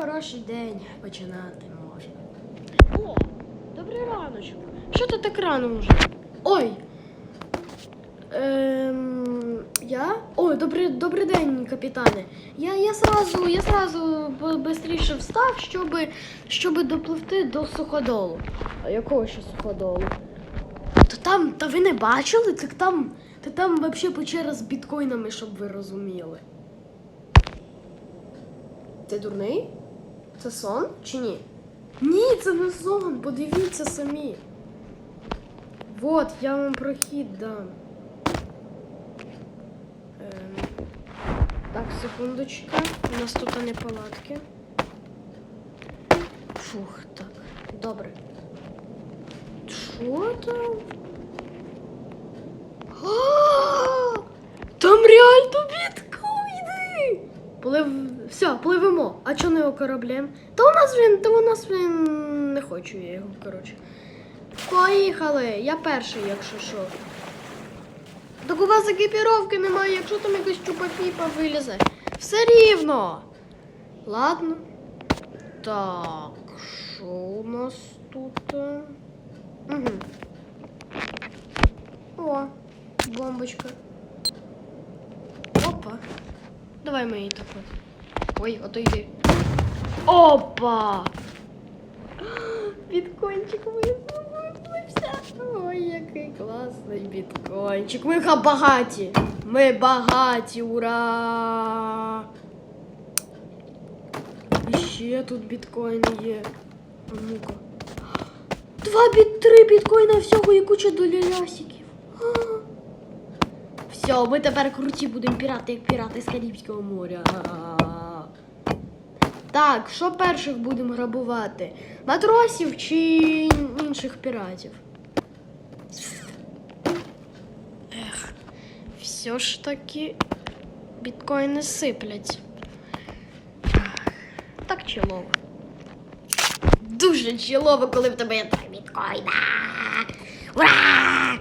хороший день починати можна. О, добрий раночок. Що ти так рано вже? Ой. Ем, я? Ой, добрий, добрий день, капітане. Я, я сразу, я сразу швидше встав, щоб, щоб допливти до суходолу. А якого ще суходолу? То там, та ви не бачили? Так там, та там взагалі печера з біткоїнами, щоб ви розуміли. Ти дурний? Це сон чи ні? Ні, це не сон, подивіться самі. Вот, я вам прохід дам. Ем, так, секундочку. У нас тут неполадки. Фух, так. Добре. Що там? А, Там реально біткоїни! Плив... Все, пливемо. А чого не його кораблем? Та у нас він, та у нас він не хочу я його, коротше. Поїхали! Я перший, якщо що. Так у вас екіпіровки немає, якщо там якась чупа-піпа вилізе. Все рівно. Ладно. Так, що у нас тут? Угу. О, бомбочка. Опа. Давай ми її так от. Ой, отойди. Опа! Біткончик виплився. Ой, який класний біткончик. Ми ха- багаті. Ми багаті, ура! І ще тут біткоїни є. А ну-ка. Два біт, три біткоїна всього і куча долялясиків. Все, ми тепер круті будемо пірати, як пірати з Карибського моря. Так, що перших будемо грабувати? Матросів чи інших піратів? Ех, все ж таки біткоїни сиплять. Так чолово. Дуже чолово, коли в тебе є три біткоїна. Ура!